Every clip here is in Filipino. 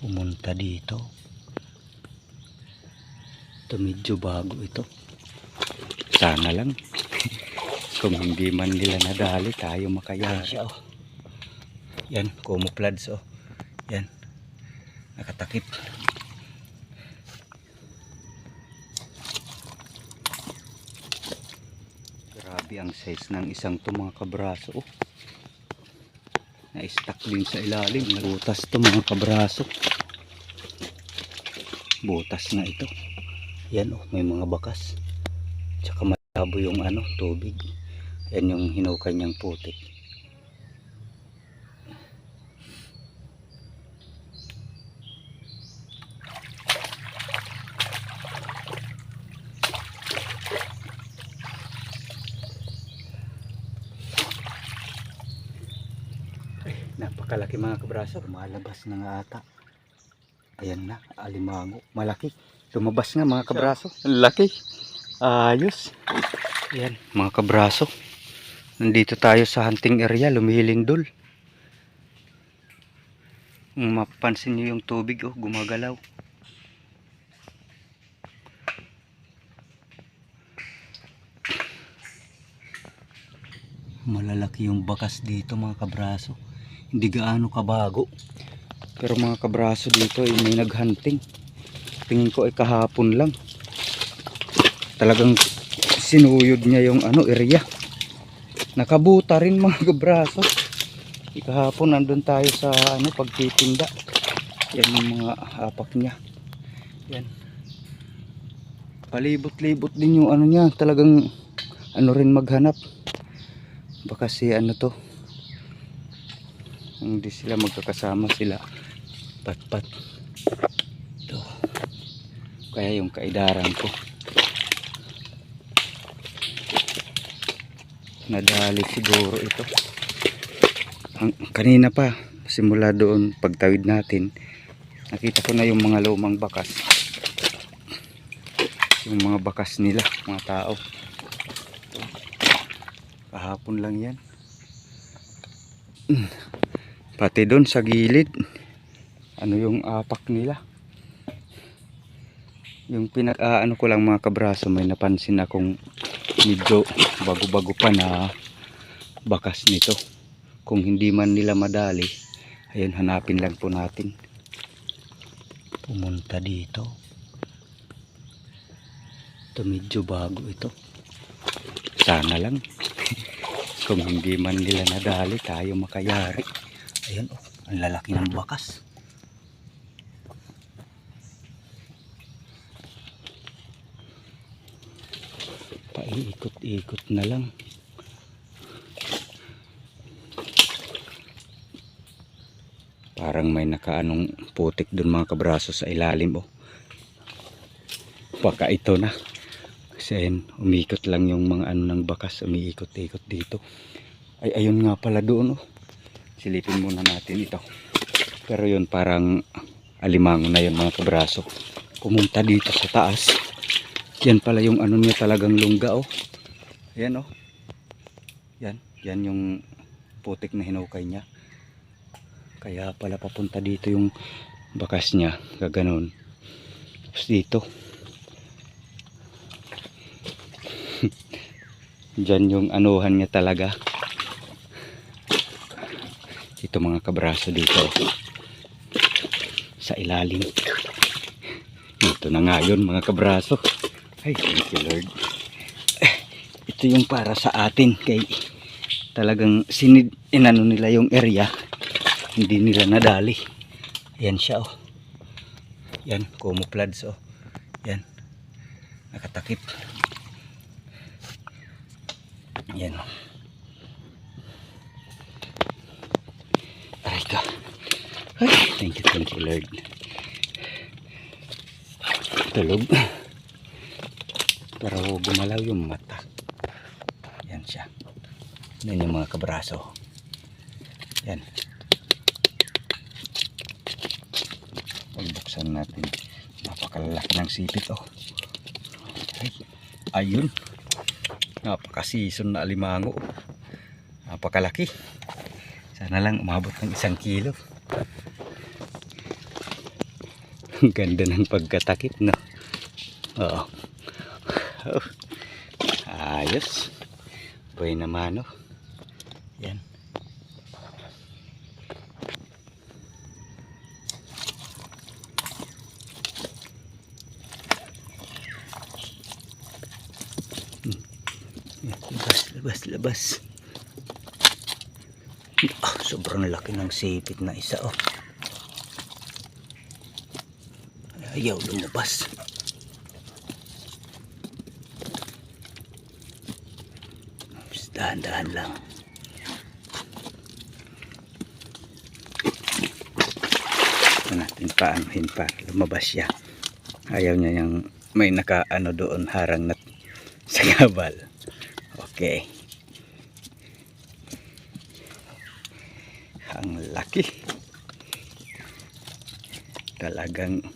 pumunta dito. Ito medyo bago ito. Sana lang. Kung hindi man nila nadali, tayo makayari. Siya, oh. Yan, camouflage oh. Yan. Nakatakip. Grabe ang size ng isang to mga kabraso. Oh. Na-stuck din sa ilalim. Butas to mga kabraso. Butas na ito. Yan oh, may mga bakas. Tsaka malabo yung ano, tubig. Yan yung hinukay niyang putik. Napakalaki mga kabraso. Lumalabas na nga ata. Ayan na, alimango. Malaki. Lumabas nga mga kabraso. Laki. Ayos. Ayan, mga kabraso. Nandito tayo sa hunting area, lumihiling dul. Kung mapapansin nyo yung tubig, oh, gumagalaw. Malalaki yung bakas dito mga kabraso. Hindi gaano kabago. Pero mga kabraso dito ay may naghunting. Tingin ko ay kahapon lang. Talagang sinuyod niya yung ano area. Nakabuta rin mga kabraso. Di Kahapon nandun tayo sa ano pagtitinda. Yan yung mga hapak niya. Yan. Palibot-libot din yung ano niya. Talagang ano rin maghanap. Baka si ano to. Hindi sila magkakasama sila. Pat-pat. Ito. Kaya yung kaidaran ko. Nadali siguro ito. Ang, kanina pa, simula doon pagtawid natin, nakita ko na yung mga lumang bakas. Yung mga bakas nila, mga tao. Kahapon lang yan. Mm. Pati doon sa gilid, ano yung apak nila. Yung pinag ah, ano ko lang mga kabraso, may napansin akong medyo bago-bago pa na bakas nito. Kung hindi man nila madali, ayun hanapin lang po natin. Pumunta dito. Ito medyo bago ito. Sana lang. Kung hindi man nila nadali, tayo makayari. Ayan oh, ang lalaki ng bakas. Paiikot-ikot na lang. Parang may nakaanong putik dun mga kabraso sa ilalim oh. Baka ito na. Kasi umikot lang yung mga ano ng bakas, umiikot-ikot dito. Ay ayun nga pala doon oh. Silipin muna natin ito. Pero yun parang alimango na yun mga kabraso. Pumunta dito sa taas. Yan pala yung ano niya talagang lungga oh. Ayan oh. Yan, yan yung putik na hinukay niya. Kaya pala papunta dito yung bakas niya. Gaganon. Tapos dito. Diyan yung anuhan niya talaga. Ito mga kabraso dito. Sa ilalim. Ito na nga yun mga kabraso. Ay, thank you Lord. Ito yung para sa atin. Kay talagang sinid, inano nila yung area. Hindi nila nadali. Ayan siya oh. Yan, camouflage oh. Yan. Nakatakip. Yan. Aray ka. Ay, thank you, thank you, Lord. Tulog. Pero gumalaw yung mata. Yan siya. Yan yung mga kabraso. Yan. Pagbuksan natin. Napakalalaki ng sipit, oh. Ay, ayun. Napakasison na alimango. Napakalaki. Sana lang umabot ng isang kilo. Ang ganda ng pagkatakip, no? Oo. Oh. Ayos. Buhay naman, no? Yan. Hmm. Labas, labas, labas. Ah, sobrang laki ng sipit na isa, oh. Ayaw lumabas. Just Dahan-dahan lang. Ito natin paanohin para lumabas siya. Ayaw niya yung may nakaano doon harang na sa gabal. Okay. Ang laki. Talagang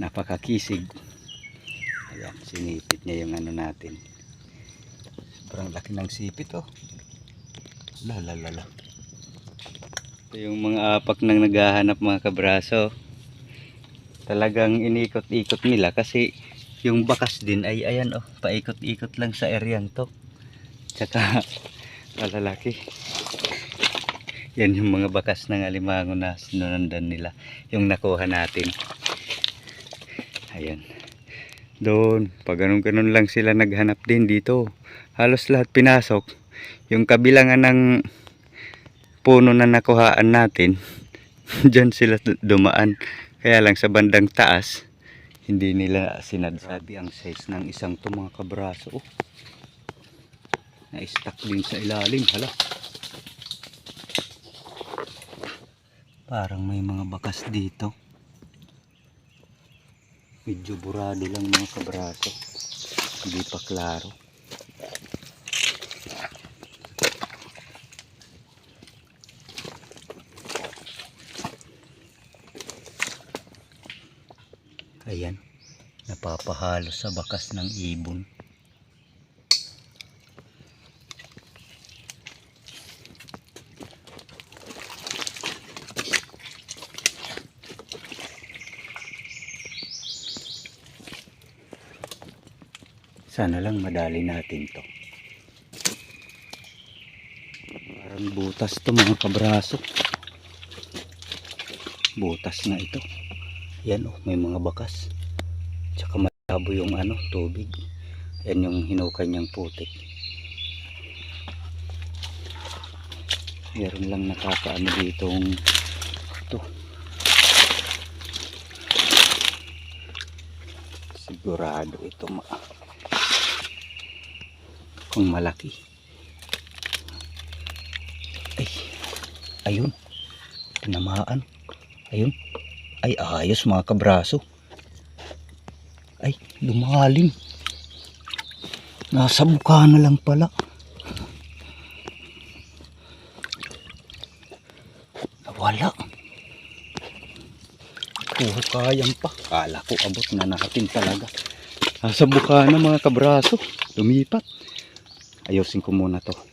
napakakisig. Ayan, sinipit niya yung ano natin. Sobrang laki ng sipit oh. La la la la. Ito yung mga apak nang naghahanap mga kabraso. Talagang inikot-ikot nila kasi yung bakas din ay ayan oh, paikot-ikot lang sa areang to. Tsaka malalaki. Yan yung mga bakas ng alimango na sinundan nila. Yung nakuha natin. Ayan. Doon, pag ganun-ganun lang sila naghanap din dito. Halos lahat pinasok. Yung kabilangan ng puno na nakuhaan natin, dyan sila du- dumaan. Kaya lang sa bandang taas, hindi nila sinadsabi ang size ng isang to mga kabraso. Oh. Na-stuck din sa ilalim. Hala. Parang may mga bakas dito. Medyo burado lang mga kabraso. Hindi pa klaro. Ayan. Napapahalo sa bakas ng ibon. Sana lang madali natin to. Parang butas to mga kabraso. Butas na ito. Yan oh, may mga bakas. Tsaka malabo yung ano, tubig. Yan yung hinukay niyang putik. Meron lang nakakaano ditong ito. Sigurado ito ma kung malaki. Ay, ayun. Tinamaan. Ayun. Ay, ayos mga kabraso. Ay, lumalim. Nasa buka na lang pala. Nawala. Puro kayang pa. Kala ko abot na natin talaga. Nasa buka na mga kabraso. Lumipat. Ayusin ko muna to.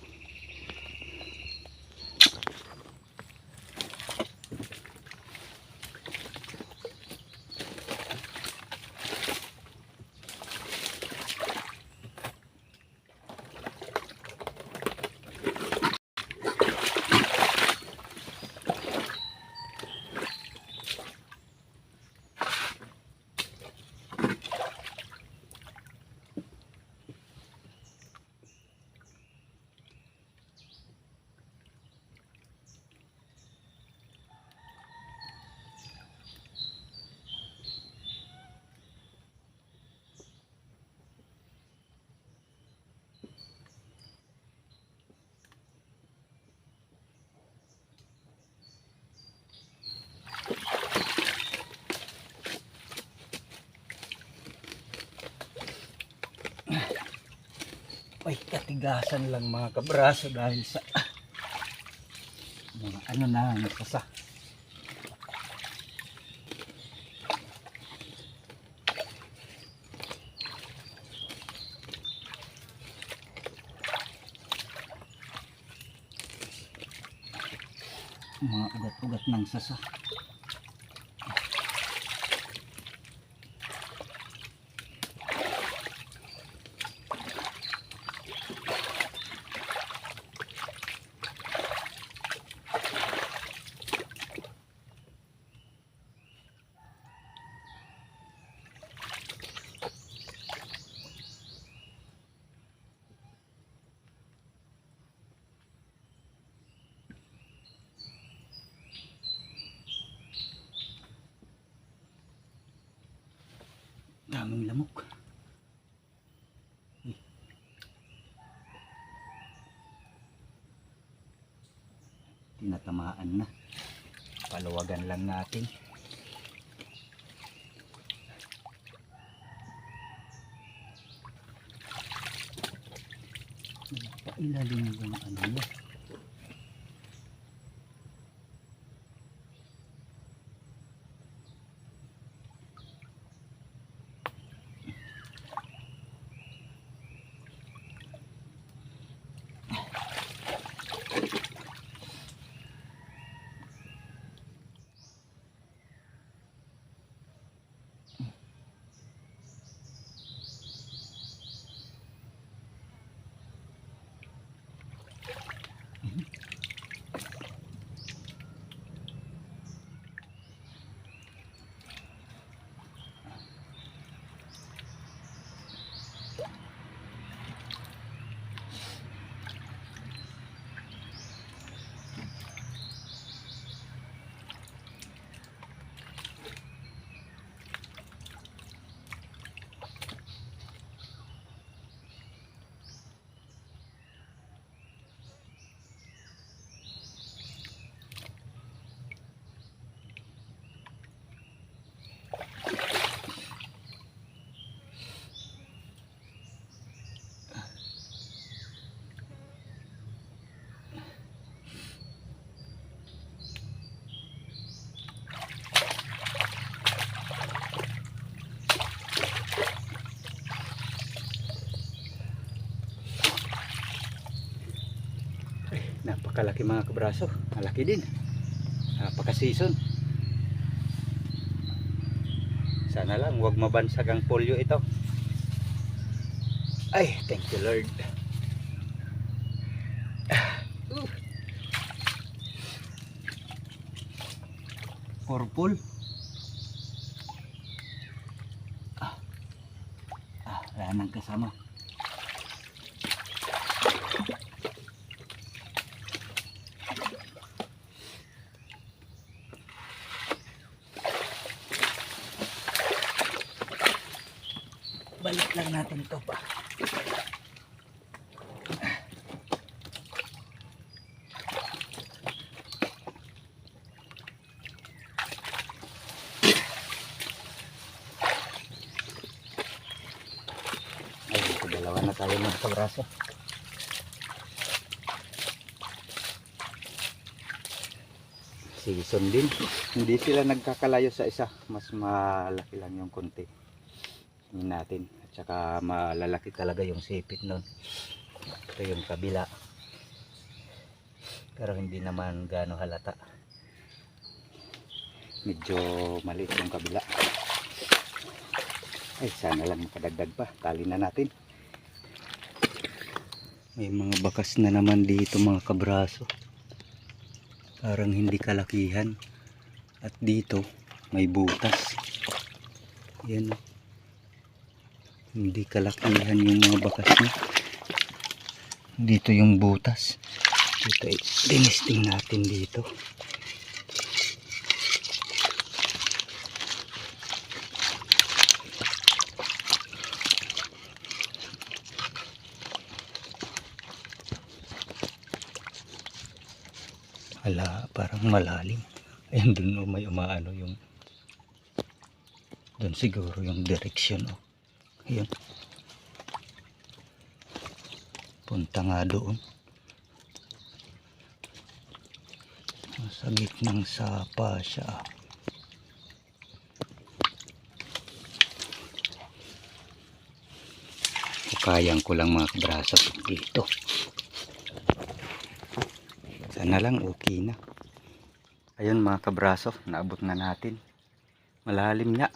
Ay, katigasan lang mga kabraso dahil sa mga ano na nasasa. Mga ugat-ugat ng sasa. Tinatamaan na. Paluwagan lang natin. Pailalim yung ano niya. Napakalaki mga kabraso. Malaki din. Napaka-season. Sana lang huwag mabansag ang polio ito. Ay, thank you Lord. Uh. Purple. Ah, ah wala nang kasama. balik lang natin ito pa ay ito dalawa na tayo mga kabraso season din hindi sila nagkakalayo sa isa. Mas malaki lang yung konti. Yun natin. At saka malalaki talaga yung sipit nun. Ito yung kabila. Pero hindi naman gaano halata. Medyo maliit yung kabila. Ay sana lang makadagdag pa. Tali na natin may mga bakas na naman dito mga kabraso. Parang hindi kalakihan. At dito may butas. Yan. Hindi kalakihan yung mga bakas niya. Dito yung butas. Dito eh, dinisting natin dito parang malalim ayun dun may umaano yung dun siguro yung direksyon oh Ayan. Punta nga doon. Sa gitnang sapa siya. Kayang ko lang mga kabraso dito. Sana lang okay na. Ayun mga kabraso, naabot na natin. Malalim nga.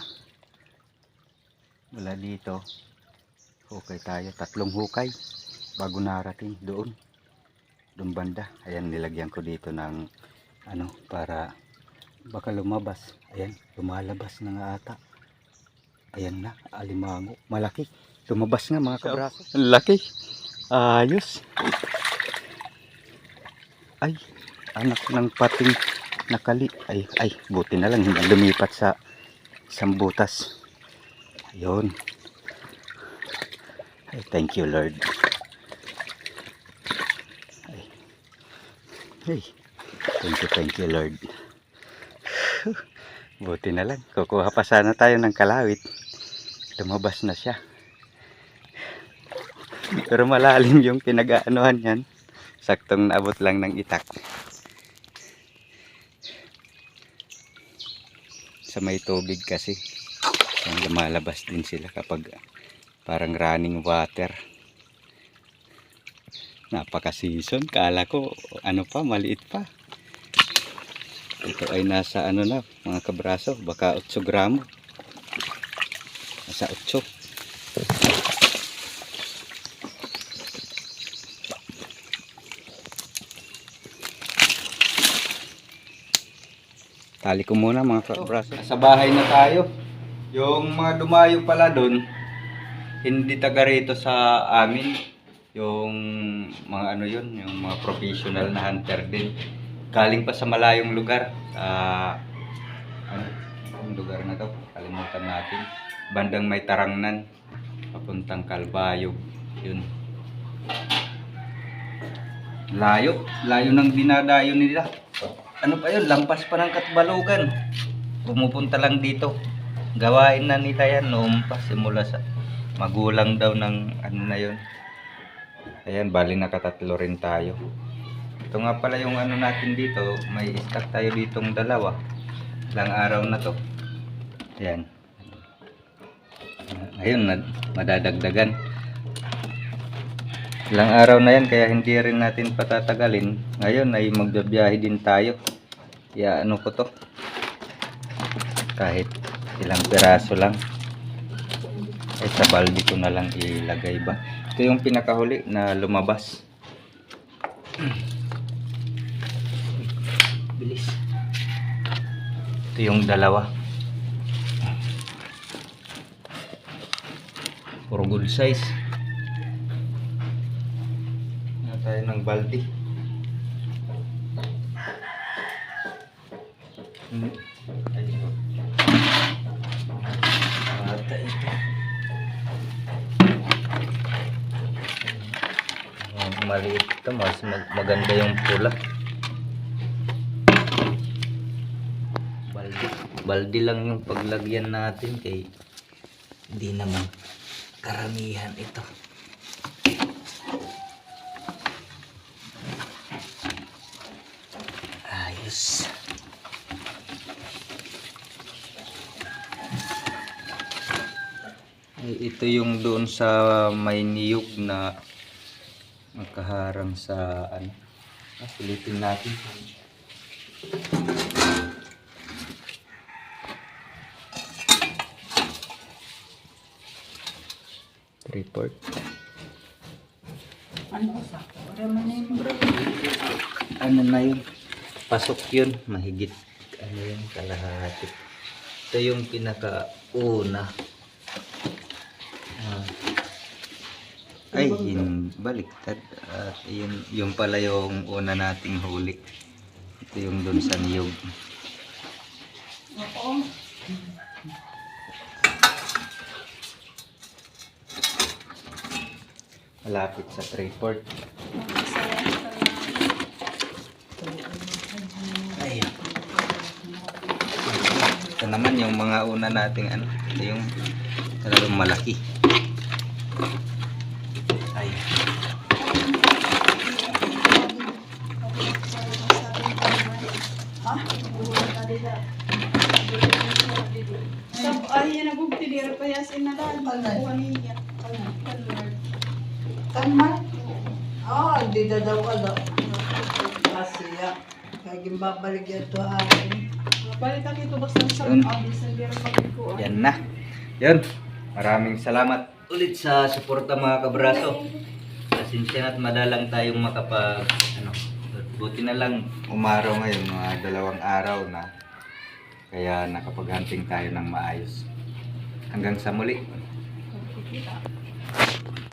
Wala dito hukay tayo. Tatlong hukay bago narating doon. Doon banda. Ayan nilagyan ko dito ng ano para baka lumabas. Ayan lumalabas na nga ata. Ayan na alimango. Malaki. Lumabas nga mga kabraso. Laki. Ayos. Ay anak ng pating nakali ay ay buti na lang hindi lumipat sa isang butas Ayun. Ay, thank you, Lord. Ay. Ay. Thank you, thank you, Lord. Buti na lang. Kukuha pa sana tayo ng kalawit. Lumabas na siya. Pero malalim yung pinag-aanuhan yan. Saktong naabot lang ng itak. Sa may tubig kasi. Yan, lumalabas din sila kapag parang running water. Napaka-season. Kala ko ano pa, maliit pa. Ito ay nasa ano na, mga kabraso. Baka 8 gramo. Nasa 8. Tali ko muna mga kabraso. Sa bahay na tayo. Yung mga dumayo pala doon, hindi taga rito sa amin. Yung mga ano yun, yung mga professional na hunter din. Galing pa sa malayong lugar. Sa, ano, yung lugar na to, kalimutan natin. Bandang may tarangnan. Papuntang Kalbayog. Yun. Layo. Layo ng dinadayo nila. Ano pa yun? Lampas pa ng Katbalogan. Pumupunta lang dito. Gawain na nila yan noon pa. Simula sa magulang daw ng ano na yun. Ayan, bali nakatatlo rin tayo. Ito nga pala yung ano natin dito. May stock tayo ditong dalawa. Ilang araw na to. Ayan. Nad- madadagdagan. Ilang araw na yan kaya hindi rin natin patatagalin. Ngayon ay magbabiyahe din tayo. Kaya ano ko to. Kahit ilang peraso lang. Ay sa balde ko na lang ilagay ba. Ito yung pinakahuli na lumabas. Bilis. Ito yung dalawa. Puro good size. Na tayo ng balde. Hmm. Ay, ito. Ata ito. Maliit ito, mas mag- maganda yung pula. Balde. Balde lang yung paglagyan natin kay hindi naman karamihan ito. Ayos. Ay, ito yung doon sa may niyog na magkaharang sa ano. Ah, silipin natin. Report. Ano sa? Yung. Ano na yun? Pasok yun. Mahigit. Ano yun? Kalahati. Ito yung pinaka-una. Ay, yun, baliktad. At yun, yung pala yung una nating huli. Ito yung doon sa niyog. Oo. Malapit sa Trayport. Ayan. Ito naman yung mga una nating ano. Ito yung talagang malaki. Ayan. Ha? Sab ay yan ang bugti dira pa yasin na dal. Kuha niya. Taman? Ah, hindi na daw ano. Kasi ya. Kaging babalik yan to akin. Balik ako ito basta sa abis na. Yan na. Yan. Maraming salamat ulit sa suporta mga kabraso. Pasensya na't madalang tayong makapag ano, buti na lang umaraw ngayon mga dalawang araw na kaya nakapag-hunting tayo ng maayos. Hanggang sa muli.